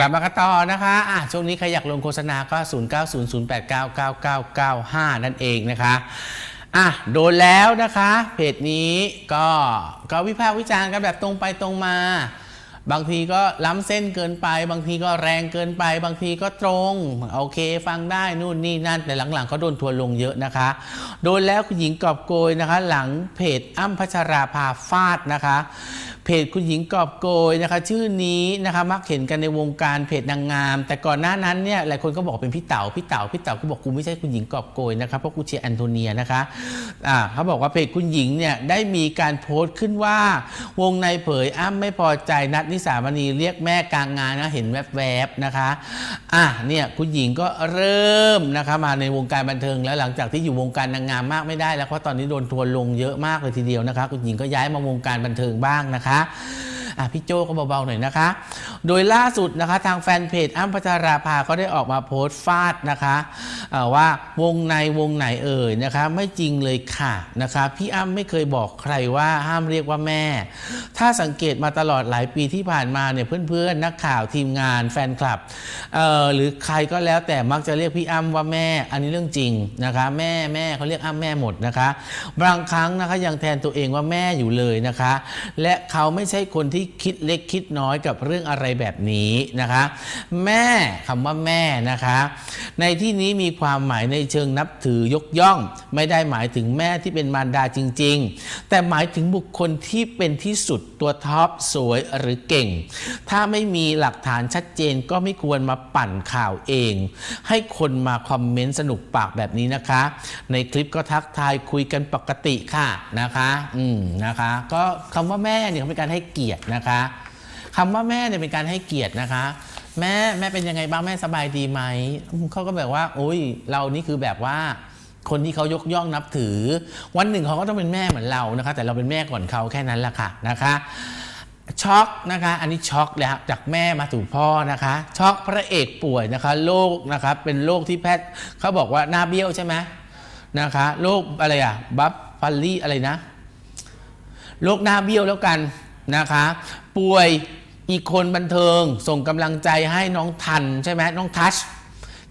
ลับมากันต่อนะคะอะช่วงนี้ใครอยากลงโฆษณาก็ 0900899995 นั่นเองนะคะอะโดนแล้วนะคะ เพจนี้ก็ก็วิพากษ์วิจารณ์กันแบบตรงไปตรงมา บางทีก็ล้ำเส้นเกินไป บางทีก็แรงเกินไป บางทีก็ตรงโอเคฟังได้นู่นนี่นั่นแต่หลังๆเขาโดนทัวลงเยอะนะคะ โดนแล้วคุณหญิงกอบโกยนะคะ หลังเพจอ้ำพัชราภาฟาดนะคะ เพจคุณหญิงกอบโกยนะคะ ชื่อนี้นะคะมักเห็นกันในวงการเพจนางงาม แต่ก่อนหน้านั้นเนี่ยหลายคนก็บอกเป็นพี่เต๋าพี่เต๋าพี่เต๋าก็บอกกูไม่ใช่คุณหญิงกอบโกยนะคะเพราะกูเชียร์แอนโทเนียนะคะอ่าเขาบอกว่าเพจคุณหญิงเนี่ยได้มีการโพสต์ขึ้นว่า วงในเผยอ้ำไม่พอใจนัดนิสามณีเรียกแม่กลางงานนะเห็นแวบๆนะคะอะเนี่ยคุณหญิงก็เริ่มนะคะมาในวงการบันเทิงแล้วหลังจากที่อยู่วงการนางงามมากไม่ได้แล้วเพราะตอนนี้โดนทัวร์ลงเยอะมากเลยทีเดียวนะคะ คุณหญิงก็ย้ายมาวงการบันเทิงบ้างนะคะอะพี่โจก็เบาๆหน่อยนะคะ โดยล่าสุดนะคะทางแฟนเพจอ้ำพัชราภาก็ได้ออกมาโพสต์ฟาดนะคะ ว่าวงในวงไหนเอ่ยนะคะไม่จริงเลยค่ะนะคะพี่อ้ำไม่เคยบอกใครว่าห้ามเรียกว่าแม่ ถ้าสังเกตมาตลอดหลายปีที่ผ่านมาเนี่ยเพื่อนๆนักข่าวทีมงานแฟนคลับเอ่อหรือใครก็แล้วแต่มักจะเรียกพี่อ้ำว่าแม่ อันนี้เรื่องจริงนะคะแม่แม่เขาเรียกอ้ำแม่หมดนะคะ บางครั้งนะคะยังแทนตัวเองว่าแม่อยู่เลยนะคะ และเขาไม่ใช่คนที่คิดเล็กคิดน้อยกับเรื่องอะไรแบบนี้นะคะ แม่คำว่าแม่นะคะ ในที่นี้มีความหมายในเชิงนับถือยกย่อง ไม่ได้หมายถึงแม่ที่เป็นมารดาจริง ๆ แต่หมายถึงบุคคลที่เป็นที่สุดตัวท็อปสวยหรือเก่ง ถ้าไม่มีหลักฐานชัดเจนก็ไม่ควรมาปั่นข่าวเอง ให้คนมาคอมเมนต์สนุกปากแบบนี้นะคะ ในคลิปก็ทักทายคุยกันปกติค่ะนะคะ อืมนะคะ ก็คำว่าแม่เนี่ยเป็นการให้เกียรตินะคะคำว่าแม่เนี่ยเป็นการให้เกียรตินะคะ แม่แม่เป็นยังไงบ้างแม่สบายดีไหมเขาก็แบบว่า โอ้ย เรานี่คือแบบว่า คนที่เขายกย่องนับถือ วันหนึ่งเขาก็ต้องเป็นแม่เหมือนเรานะคะ แต่เราเป็นแม่ก่อนเขาแค่นั้นแหละค่ะนะคะช็อกนะคะ อันนี้ช็อกเลยครับจากแม่มาสู่พ่อนะคะ ช็อกพระเอกป่วยนะคะโรคนะคะเป็นโรคที่แพทย์เขาบอกว่าหน้าเบี้ยวใช่ไหมนะคะโรคอะไรอะบัฟฟัลลี่อะไรนะโรคหน้าเบี้ยวแล้วกันนะคะ ป่วย อีกคนบันเทิงส่งกำลังใจให้น้องทันใช่ไหมน้องทัช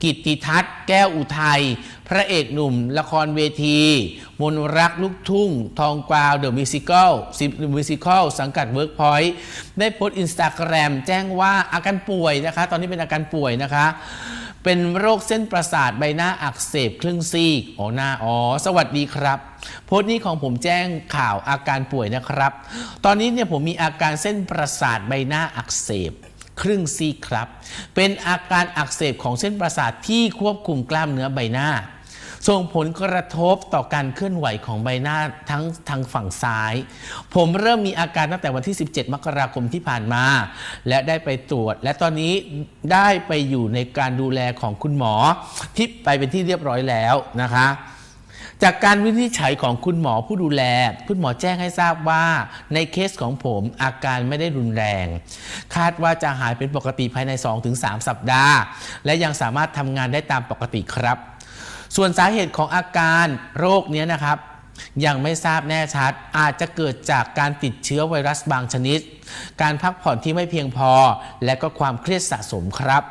กิติทัศน์แก้วอุทัย พระเอกหนุ่ม ละครเวที มนรักลูกทุ่ง ทองกวาวเดอะมิวสิคลซิมิวสิคลสังกัดเวิร์กพอยต์ได้โพสต์อินสตาแกรมแจ้งว่าอาการป่วยนะคะ ตอนนี้เป็นอาการป่วยนะคะ เป็นโรคเส้นประสาทใบหน้าอักเสบครึ่งซีกอ๋อหน้าอ๋อสวัสดีครับ โพสต์นี้ของผมแจ้งข่าวอาการป่วยนะครับ ตอนนี้เนี่ยผมมีอาการเส้นประสาทใบหน้าอักเสบครึ่งซีกครับ เป็นอาการอักเสบของเส้นประสาทที่ควบคุมกล้ามเนื้อใบหน้า ส่งผลกระทบต่อการเคลื่อนไหวของใบหน้าทั้งทางฝั่งซ้าย ผมเริ่มมีอาการตั้งแต่วันที่ 17 มกราคมที่ผ่านมา และได้ไปตรวจ และตอนนี้ได้ไปอยู่ในการดูแลของคุณหมอ ที่ไปเป็นที่เรียบร้อยแล้วนะคะจากการวินิจฉัยของคุณหมอผู้ดูแล คุณหมอแจ้งให้ทราบว่าในเคสของผมอาการไม่ได้รุนแรง คาดว่าจะหายเป็นปกติภายใน 2-3 สัปดาห์ และยังสามารถทำงานได้ตามปกติครับ ส่วนสาเหตุของอาการโรคเนี้ยนะครับ ยังไม่ทราบแน่ชัด อาจจะเกิดจากการติดเชื้อไวรัสบางชนิด การพักผ่อนที่ไม่เพียงพอ และก็ความเครียดสะสมครับ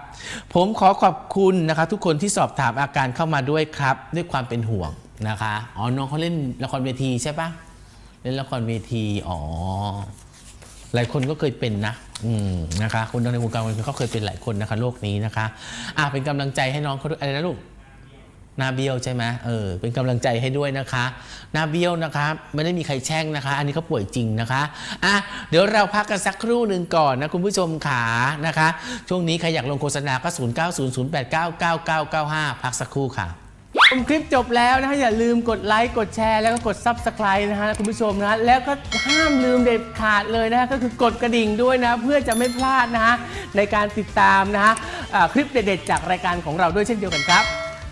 ผมขอขอบคุณนะคะทุกคนที่สอบถามอาการเข้ามาด้วยครับ ด้วยความเป็นห่วงนะคะอ๋อน้องเขาเล่นละครเวทีใช่ปะเล่นละครเวทีอ๋อหลายคนก็เคยเป็นนะ อืมนะคะ คนในวงการบันเทิงก็เคยเป็นหลายคนนะคะโรคนี้นะคะ อะเป็นกำลังใจให้น้องเขาด้วยอะไรนะลูก หน้าเบี้ยวใช่ไหมเออเป็นกำลังใจให้ด้วยนะคะ หน้าเบี้ยวนะคะ ไม่ได้มีใครแช่งนะคะ อันนี้เขาป่วยจริงนะคะอะเดี๋ยวเราพักกันสักครู่หนึ่งก่อนนะคุณผู้ชมขานะคะ ช่วงนี้ใครอยากลงโฆษณาก็ 0 9 0 0 8 9 9 9 9 5 พักสักครู่ค่ะชมคลิปจบแล้วนะฮะอย่าลืมกดไลค์กดแชร์แล้วก็กด Subscribe นะฮะคุณผู้ชมนะแล้วก็ห้ามลืมเด็ดขาดเลยนะฮะก็คือกดกระดิ่งด้วยนะ เพื่อจะไม่พลาดนะฮะในการติดตามนะฮะคลิปเด็ดๆจากรายการของเราด้วยเช่นเดียวกันครับ